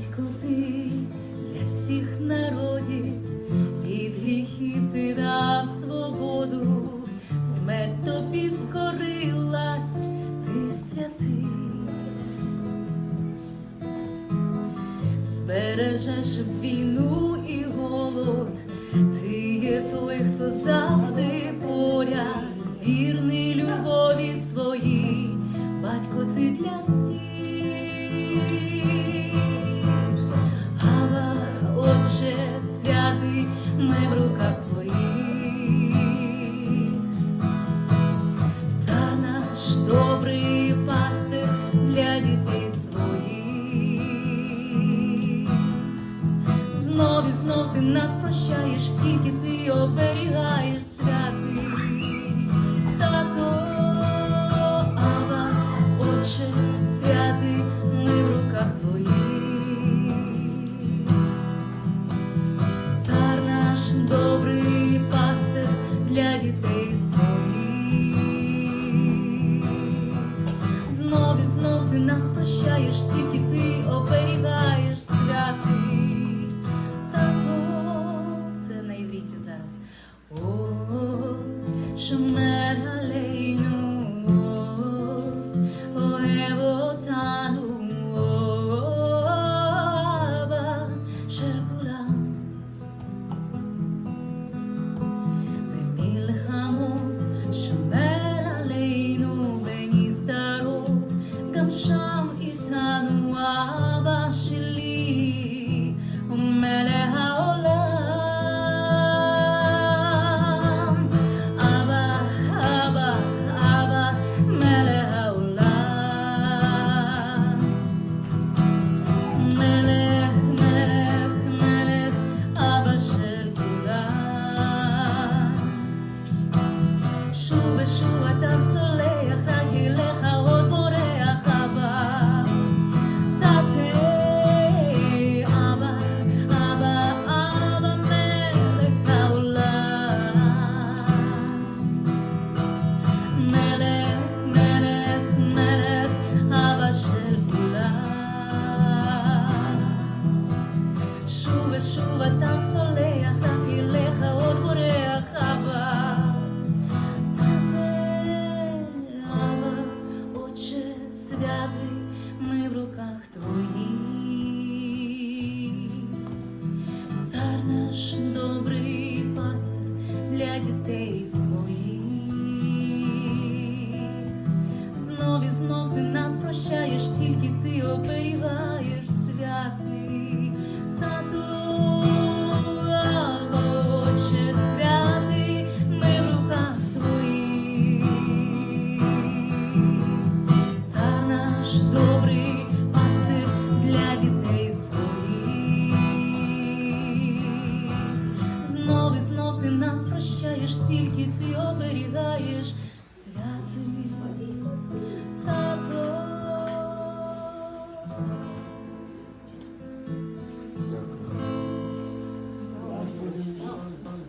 батько ти для всіх народів, від гріхів ти дав свободу, смерть тобі скорилась, ти святий, збережеш війну і голод. знаєш, тільки ти оберігаєш святий, тато, Ава, Отче, святий, ми в руках твоїх, цар наш добрий пастир для дітей своїх. Знов і знов ти нас прощаєш, тільки ти оберігаєш. emotional захищаєш, тільки ти оберігаєш святий тато.